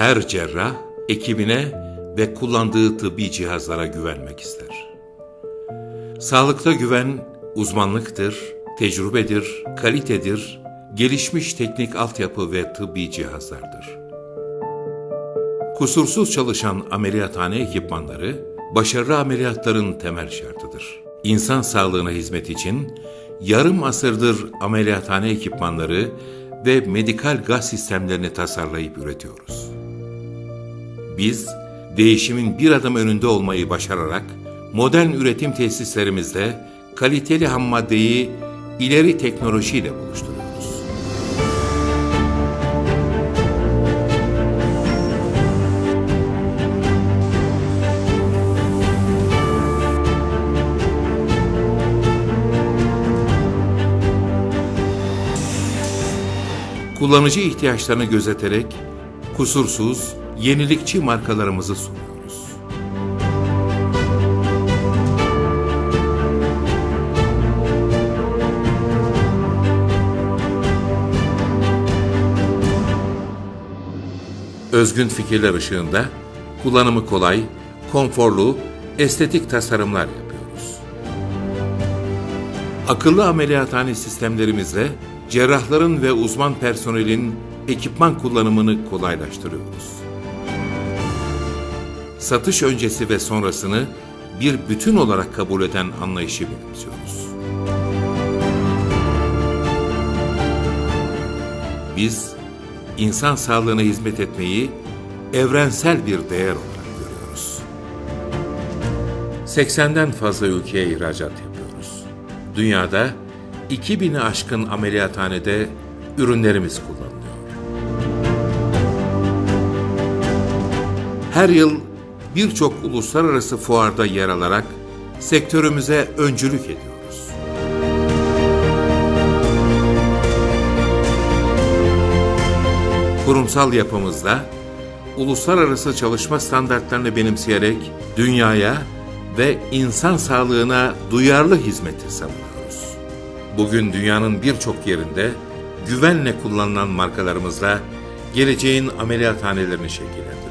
Her cerrah ekibine ve kullandığı tıbbi cihazlara güvenmek ister. Sağlıkta güven uzmanlıktır, tecrübedir, kalitedir, gelişmiş teknik altyapı ve tıbbi cihazlardır. Kusursuz çalışan ameliyathane ekipmanları, başarılı ameliyatların temel şartıdır. İnsan sağlığına hizmet için yarım asırdır ameliyathane ekipmanları ve medikal gaz sistemlerini tasarlayıp üretiyoruz. Biz değişimin bir adım önünde olmayı başararak modern üretim tesislerimizde kaliteli ham maddeyi ileri teknolojiyle buluşturuyoruz. Kullanıcı ihtiyaçlarını gözeterek kusursuz, yenilikçi markalarımızı sunuyoruz. Özgün fikirler ışığında kullanımı kolay, konforlu, estetik tasarımlar yapıyoruz. Akıllı ameliyathane sistemlerimizle cerrahların ve uzman personelin ekipman kullanımını kolaylaştırıyoruz. Satış öncesi ve sonrasını bir bütün olarak kabul eden anlayışı benimsiyoruz. Biz insan sağlığına hizmet etmeyi evrensel bir değer olarak görüyoruz. 80'den fazla ülkeye ihracat yapıyoruz. Dünyada 2000'i aşkın ameliyathanede ürünlerimiz kullanılıyor. Her yıl birçok uluslararası fuarda yer alarak sektörümüze öncülük ediyoruz. Kurumsal yapımızda uluslararası çalışma standartlarını benimseyerek dünyaya ve insan sağlığına duyarlı hizmeti savunuyoruz. Bugün dünyanın birçok yerinde güvenle kullanılan markalarımızla geleceğin ameliyathanelerini şekillendiriyoruz.